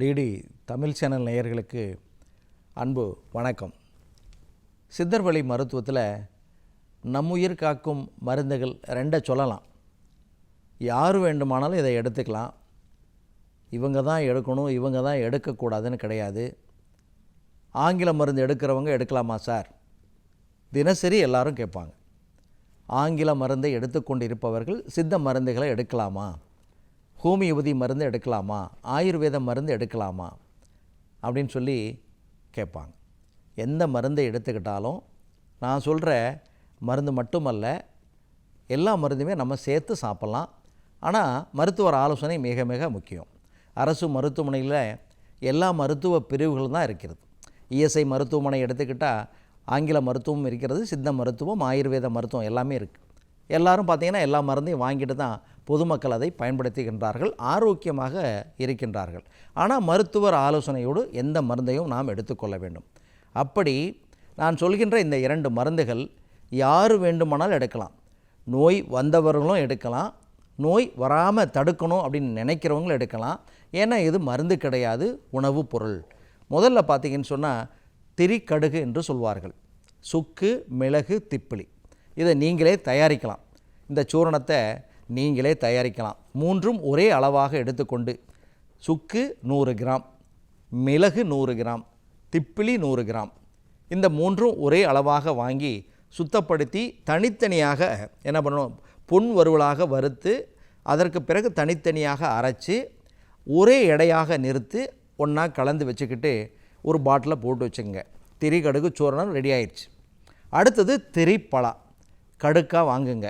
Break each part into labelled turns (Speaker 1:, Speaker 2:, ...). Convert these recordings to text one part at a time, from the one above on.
Speaker 1: DD Tamil channel நேயர்களுக்கு அன்பு வணக்கம். சித்தர் வழி மருத்துவத்தில் நம்முயிர் காக்கும் மருந்துகள் ரெண்டை சொல்லலாம். யார் வேண்டுமானாலும் இதை எடுத்துக்கலாம். இவங்க தான் எடுக்கணும் இவங்க தான் எடுக்கக்கூடாதுன்னு கிடையாது. ஆங்கில மருந்து எடுக்கிறவங்க எடுக்கலாமா சார்? தினசரி எல்லாரும் கேட்பாங்க. ஆங்கில மருந்தை எடுத்துக்கொண்டு இருப்பவர்கள் சித்த மருந்துகளை எடுக்கலாமா? ஹோமியோபதி மருந்து எடுக்கலாமா? ஆயுர்வேத மருந்து எடுக்கலாமா? அப்படின்னு சொல்லி கேட்பாங்க. எந்த மருந்தை எடுத்துக்கிட்டாலும் நான் சொல்கிற மருந்து மட்டுமல்ல எல்லா மருந்துமே நம்ம சேர்த்து சாப்பிட்லாம். ஆனால் மருத்துவர் ஆலோசனை மிக மிக முக்கியம். அரசு மருத்துவமனையில் எல்லா மருத்துவ பிரிவுகளும் தான் இருக்கிறது. இஎஸ்ஐ மருத்துவமனை எடுத்துக்கிட்டால் ஆங்கில மருத்துவம் இருக்கிறது சித்த மருத்துவம் ஆயுர்வேத மருத்துவம் எல்லாமே இருக்குது எல்லோரும் பார்த்திங்கன்னா எல்லா மருந்தையும் வாங்கிட்டு தான் பொதுமக்கள் அதை பயன்படுத்துகின்றார்கள் ஆரோக்கியமாக இருக்கின்றார்கள். ஆனால் மருத்துவர் ஆலோசனையோடு எந்த மருந்தையும் நாம் எடுத்துக்கொள்ள வேண்டும். அப்படி நான் சொல்கின்ற இந்த இரண்டு மருந்துகள் யார் வேண்டுமானால் எடுக்கலாம். நோய் வந்தவர்களும் எடுக்கலாம். நோய் வராமல் தடுக்கணும் அப்படின்னு நினைக்கிறவங்களும் எடுக்கலாம். ஏன்னா இது மருந்து கிடையாது உணவுப் பொருள். முதல்ல பார்த்தீங்கன்னு சொன்னால் திரிக்கடுகு என்று சொல்வார்கள். சுக்கு மிளகு திப்பிலி. இதை நீங்களே தயாரிக்கலாம். இந்த சூரணத்தை நீங்களே தயாரிக்கலாம். மூன்றும் ஒரே அளவாக எடுத்துக்கொண்டு சுக்கு நூறு கிராம் மிளகு நூறு கிராம் திப்பிலி நூறு கிராம். இந்த மூன்றும் ஒரே அளவாக வாங்கி சுத்தப்படுத்தி தனித்தனியாக என்ன பண்ணணும்? புன் வறுவலாக வறுத்து அதற்கு பிறகு தனித்தனியாக அரைச்சி ஒரே எடையாக நிறுத்து ஒன்றா கலந்து வச்சுக்கிட்டு ஒரு பாட்டிலை போட்டு வச்சுங்க திரி கடுகு சூரணம் ரெடி ஆயிடுச்சு அடுத்தது திரிப்பழா கடுக்காக வாங்குங்க.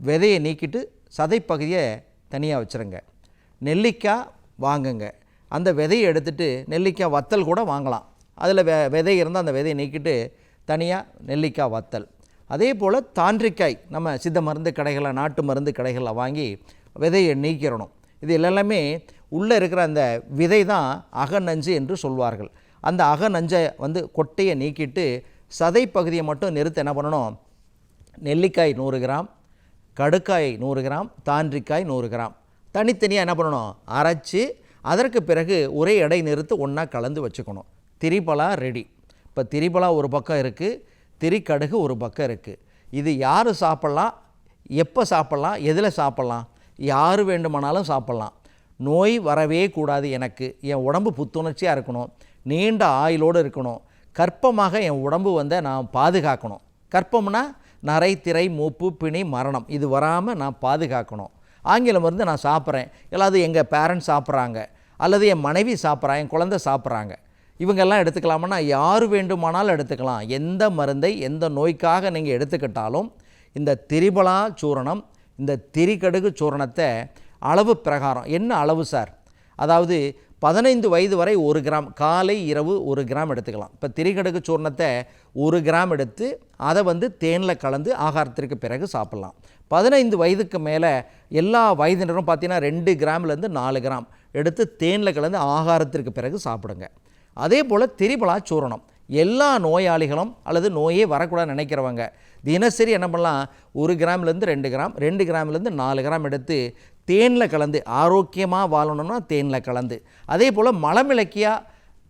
Speaker 1: விதையை நீக்கிட்டு சதைப்பகுதியை தனியாக வச்சுருங்க. நெல்லிக்காய் வாங்குங்க. அந்த விதையை எடுத்துட்டு நெல்லிக்காய் வத்தல் கூட வாங்கலாம். அதில் வெ விதை இருந்தால் அந்த விதையை நீக்கிட்டு தனியாக நெல்லிக்காய் வத்தல். அதே போல் தாண்டிக்காய் நம்ம சித்த மருந்து கடைகளில் நாட்டு மருந்து கடைகளில் வாங்கி விதையை நீக்கிறணும் இது எல்லாமே உள்ளே இருக்கிற அந்த விதை தான் அகநஞ்சு என்று சொல்வார்கள். அந்த அகநஞ்சை வந்து கொட்டையை நீக்கிட்டு சதை பகுதியை மட்டும் நிறுத்த என்ன பண்ணணும்? நெல்லிக்காய் நூறு கிராம் கடுக்காய் நூறு கிராம் தாண்டிக்காய் நூறு கிராம். தனித்தனியாக என்ன பண்ணணும்? அரைச்சி அதற்கு பிறகு ஒரே எடை நிறுத்து ஒன்றா கலந்து வச்சுக்கணும். திரிபலா ரெடி. இப்போ திரிபலா ஒரு பக்கம் இருக்குது திரிக்கடுகு ஒரு பக்கம் இருக்குது இது யார் சாப்பிட்லாம்? எப்போ சாப்பிட்லாம்? எதில் சாப்பிட்லாம்? யார் வேண்டுமானாலும் சாப்பிட்லாம். நோய் வரவே கூடாது எனக்கு. என் உடம்பு புத்துணர்ச்சியாக இருக்கணும். நீண்ட ஆயுளோடு இருக்கணும். கற்பமாக என் உடம்பு வந்து நான் பாதுகாக்கணும். கற்பம்னா நரை திரை மூப்பு பிணி மரணம். இது வராமல் நான் பாதுகாக்கணும். ஆங்கிலம் மருந்து நான் சாப்பிட்றேன். எல்லாது எங்கள் பேரண்ட்ஸ் சாப்பிட்றாங்க. அல்லது என் மனைவி சாப்பிட்றா என் குழந்தை சாப்பிட்றாங்க. இவங்கெல்லாம் எடுத்துக்கலாமான்னா யார் வேண்டுமானாலும் எடுத்துக்கலாம். எந்த மருந்தை எந்த நோய்க்காக நீங்கள் எடுத்துக்கிட்டாலும் இந்த திரிபலா சூரணம் இந்த திரிகடுகு சூரணத்தை அளவு பிரகாரம். என்ன அளவு சார்? அதாவது பதினைந்து வயது வரை ஒரு கிராம் காலை இரவு ஒரு கிராம் எடுத்துக்கலாம். இப்போ திரிகடுகு சூர்ணத்தை ஒரு கிராம் எடுத்து அதை வந்து தேனில் கலந்து ஆகாரத்திற்கு பிறகு சாப்பிட்லாம். பதினைந்து வயதுக்கு மேலே எல்லா வயதினரும் பார்த்தீங்கன்னா ரெண்டு கிராம்லேருந்து நாலு கிராம் எடுத்து தேனில் கலந்து ஆகாரத்திற்கு பிறகு சாப்பிடுங்க. அதே போல் திரிபலா சூரணம். எல்லா நோயாளிகளும் அல்லது நோயே வரக்கூடாது நினைக்கிறவங்க தினசரி என்ன பண்ணலாம்? ஒரு கிராம்லேருந்து ரெண்டு கிராம் ரெண்டு கிராம்லேருந்து நாலு கிராம் எடுத்து தேனில் கலந்து ஆரோக்கியமாக வாழணும்னா தேனில் கலந்து. அதே போல் மலமிளக்கியாக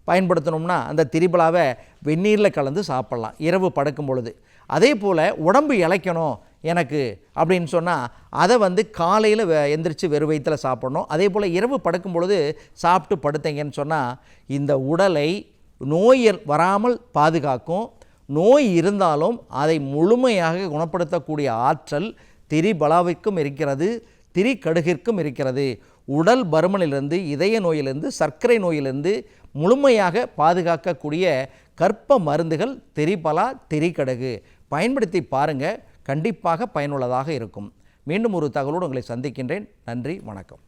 Speaker 1: பயன்படுத்தணும்னா அந்த திரிபலாவை வெந்நீரில் கலந்து சாப்பிட்லாம் இரவு படுக்கும் பொழுது அதே போல் உடம்பு இளைக்கணும் எனக்கு அப்படின்னு சொன்னால் அதை வந்து காலையில் எந்திரிச்சு வெறும் வயிற்றில் சாப்பிடணும். அதே போல் இரவு படுக்கும் பொழுது சாப்பிட்டு படுத்தீங்கன்னு சொன்னால் இந்த உடலை நோய் வராமல் பாதுகாக்கும். நோய் இருந்தாலும் அதை முழுமையாக குணப்படுத்தக்கூடிய ஆற்றல் திரிபலாவிற்கும் இருக்கிறது. திரிக்கடுகிற்கும் இருக்கிறது. உடல் பருமனிலிருந்து இதய நோயிலிருந்து சர்க்கரை நோயிலிருந்து முழுமையாக பாதுகாக்கக்கூடிய கற்ப மருந்துகள் திரிபலா திரிகடுகு. பயன்படுத்தி பாருங்கள் கண்டிப்பாக பயனுள்ளதாக இருக்கும். மீண்டும் ஒரு தகவலோடு உங்களை சந்திக்கின்றேன். நன்றி வணக்கம்.